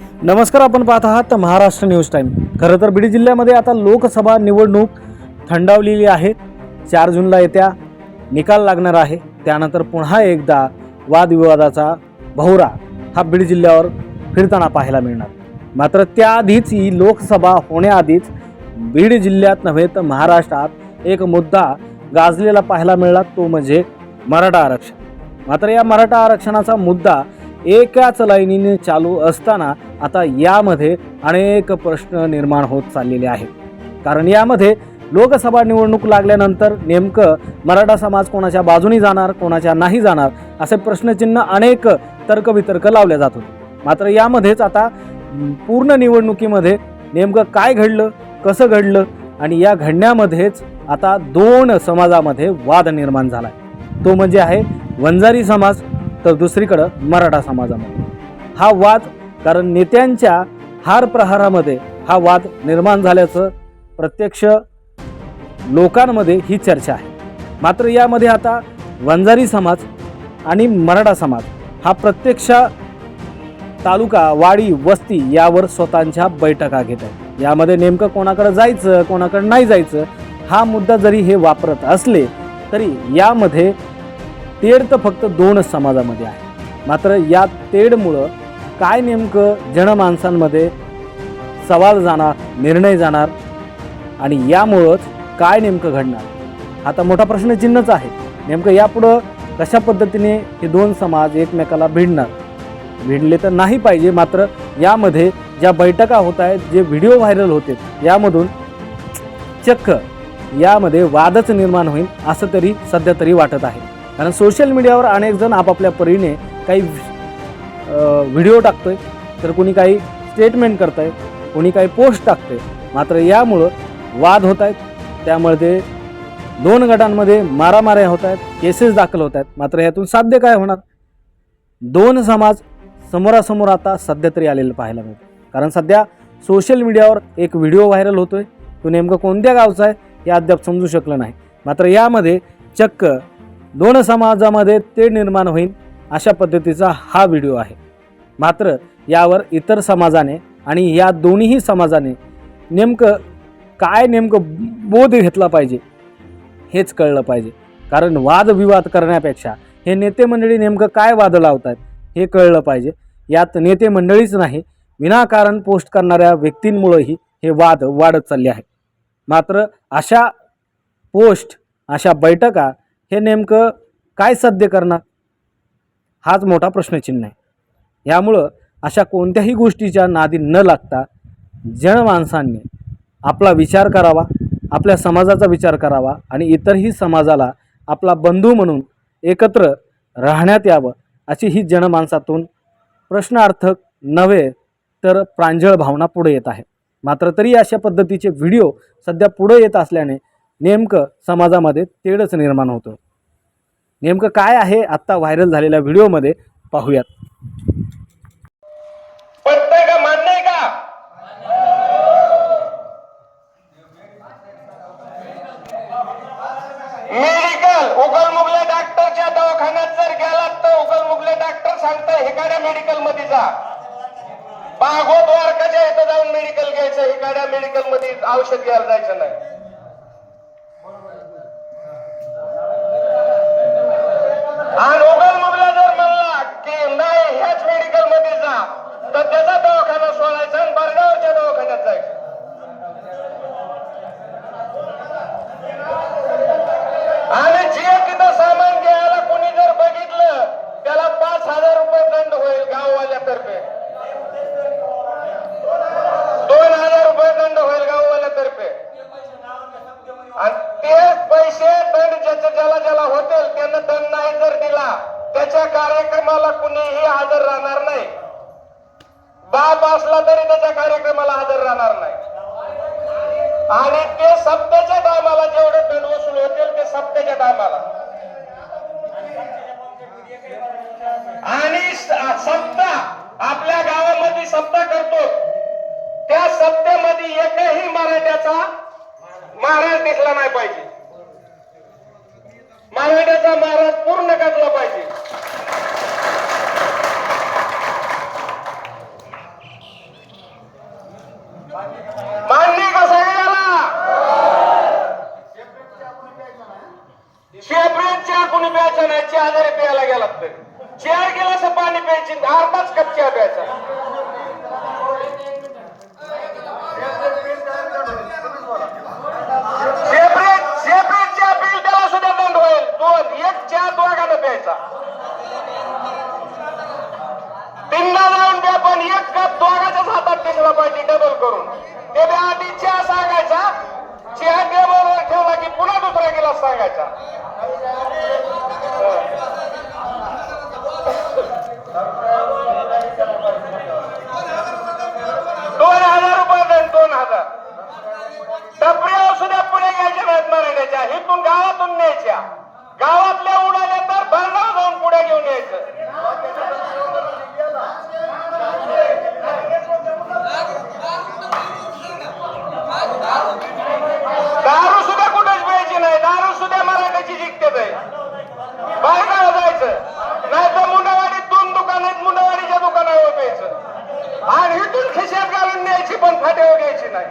नमस्कार आपण पाहत आहात महाराष्ट्र न्यूज टाईम खरं तर बीड जिल्ह्यामध्ये आता लोकसभा निवडणूक थंडावलेली आहे. चार जूनला येत्या निकाल लागणार आहे. त्यानंतर पुन्हा एकदा वादविवादाचा भोवरा हा बीड जिल्ह्यावर फिरताना पाहायला मिळणार. मात्र त्याआधीच ही लोकसभा होण्याआधीच बीड जिल्ह्यात नव्हे तर महाराष्ट्रात एक मुद्दा गाजलेला पाहायला मिळाला तो म्हणजे मराठा आरक्षण. मात्र या मराठा आरक्षणाचा मुद्दा एकाच लाईनीने चालू असताना आता यामध्ये अनेक प्रश्न निर्माण होत चाललेले आहेत. कारण यामध्ये लोकसभा निवडणूक लागल्यानंतर नेमकं मराठा समाज कोणाच्या बाजूनी जाणार कोणाच्या नाही जाणार असे प्रश्नचिन्ह अनेक तर्कवितर्क लावले जात होते. मात्र यामध्येच आता पूर्ण निवडणुकीमध्ये नेमकं काय घडलं कसं घडलं आणि या घडण्यामध्येच आता दोन समाजामध्ये वाद निर्माण झाला आहे तो म्हणजे आहे वंजारी समाज तर दुसरीकडं मराठा समाजामध्ये. हा वाद कारण नेत्यांच्या हार प्रहारामध्ये हा वाद निर्माण झाल्याचं प्रत्यक्ष लोकांमध्ये ही चर्चा आहे. मात्र यामध्ये आता वंजारी समाज आणि मराठा समाज हा प्रत्यक्ष तालुका वाडी वस्ती यावर स्वतःच्या बैठका घेत आहे यामध्ये नेमकं कोणाकडे जायचं कोणाकडे नाही जायचं हा मुद्दा जरी हे वापरत असले तरी यामध्ये तेढ तर फक्त दोनच समाजामध्ये आहे. मात्र या तेढमुळं काय नेमकं जनमानसांमध्ये सवाल जाणार निर्णय जाणार आणि यामुळंच काय नेमकं घडणार? आता मोठा प्रश्नचिन्हच आहे. नेमकं यापुढं कशा पद्धतीने हे दोन समाज एकमेकाला भिडणार? भिडले तर नाही पाहिजे मात्र यामध्ये ज्या बैठका होत आहेत जे व्हिडिओ व्हायरल होते यामधून चक्क यामध्ये वादच निर्माण होईल असं तरी सध्या तरी वाटत आहे. कारण सोशल मीडियावर अनेक जण आपापल्या परीने काही व्हिडिओ टाकतोय तर कोणी काही स्टेटमेंट करतंय कोणी काही पोस्ट टाकतंय. मात्र यामुळं वाद होत आहेत त्यामध्ये दोन गटांमध्ये मारामाऱ्या होत आहेत केसेस दाखल होत आहेत मात्र यातून साध्य काय होणार? दोन समाज समोरासमोर आता सध्या तरी आलेलं पाहायला मिळतं कारण सध्या सोशल मीडियावर एक व्हिडिओ व्हायरल होतोय. तो नेमकं कोणत्या गावचा आहे हे अद्याप समजू शकलं नाही. मात्र यामध्ये चक्क दोन समाजामध्ये ते निर्माण होईल अशा पद्धतीचा हा व्हिडिओ आहे. मात्र यावर इतर समाजाने आणि या दोन्हीही समाजाने नेमकं काय नेमकं बोध घेतला पाहिजे हेच कळलं पाहिजे. कारण वादविवाद करण्यापेक्षा हे नेते मंडळी नेमकं काय वाद लावत आहेत हे कळलं पाहिजे. यात नेते मंडळीच नाही विनाकारण पोस्ट करणाऱ्या व्यक्तींमुळंही हे वाद वाढत चालले आहे मात्र अशा पोस्ट अशा बैठका हे नेमकं काय साध्य करणार? हाच मोठा प्रश्नचिन्ह आहे. यामुळं अशा कोणत्याही गोष्टीच्या नादी न लागता जनमानसांनी आपला विचार करावा आपल्या समाजाचा विचार करावा आणि इतरही समाजाला आपला बंधू म्हणून एकत्र राहण्यात यावं अशी ही जनमानसातून प्रश्नार्थक नव्हे तर प्रांजळ भावना पुढे येत आहे. मात्र तरी अशा पद्धतीचे व्हिडिओ सध्या पुढे येत असल्याने नेमकं समाजामध्ये तेढच निर्माण होतं. नेमकं काय आहे आत्ता व्हायरल झालेल्या व्हिडिओमध्ये पाहूयात पटतंय का मान्य आहे का मेडिकल उगल मुगले डॉक्टरच्या दवाखान्यात जर गेलात तर डॉक्टर सांगताय हिकाड्या मेडिकलमध्ये जा. बागो द्वारकाच्या इथं जाऊन मेडिकल घ्यायचं हिकाड्या मेडिकलमध्ये औषध घ्यायला जायचं नाही. आणि उगल मुगला जर म्हणला की नाही ह्याच मेडिकलमध्ये जा तर त्याचा त्याच्या कार्यक्रमाला कुणीही हजर राहणार नाही. बाप असला तरी त्याच्या कार्यक्रमाला हजर राहणार नाही. आणि ते सप्त्याच्या टायमाला जेवढे दंड वसूल होतील ते सप्त्याच्या टायमाला. आणि सप्ता आपल्या गावामध्ये सप्ता करतो. त्या सप्त्यामध्ये एकही मराठ्याचा महाराज दिसला नाही पाहिजे. मराठ्याचा महाराज पूर्ण करला पाहिजे. मान्य कसा सगळ्याला? चहा कोणी प्यायचा नाही चहा जरी प्यायला गेला तर. चेअर गेला पाणी प्यायची अर्धाच कप चहा प्यायचा सेपरेट सेपरेट चहा पिल त्याला सुद्धा दंड होईल दोन एक चहा दोघांना प्यायचा तीनदा जाऊन द्या पण एक दोघाच्याच हातात दिसला पाहिजे डबल करून. ते आधी चहा सांगायचा. चहा टेबलवर ठेवला की पुन्हा दुसरा गिलास सांगायचा. दोन हजार रुपये दंड दोन हजार. टपऱ्या सुद्धा पुढे घ्यायच्या नाहीत मराठ्याच्या. हिथून गावातून न्यायच्या. गावातल्या उडाल्या तर भरणाव जाऊन पुढे घेऊन यायचं. दारू सुद्धा कुठेच प्यायची नाही. दारू सुद्धा मराठ्याची जिंकते बाहेर जायचं. नाही तर मुंडावाडीत दोन दुकान आहेत. मुंडावाडीच्या दुकानावर प्यायचं. आणि इथून खिशात घालून न्यायची पण फाट्यावर घ्यायची नाही.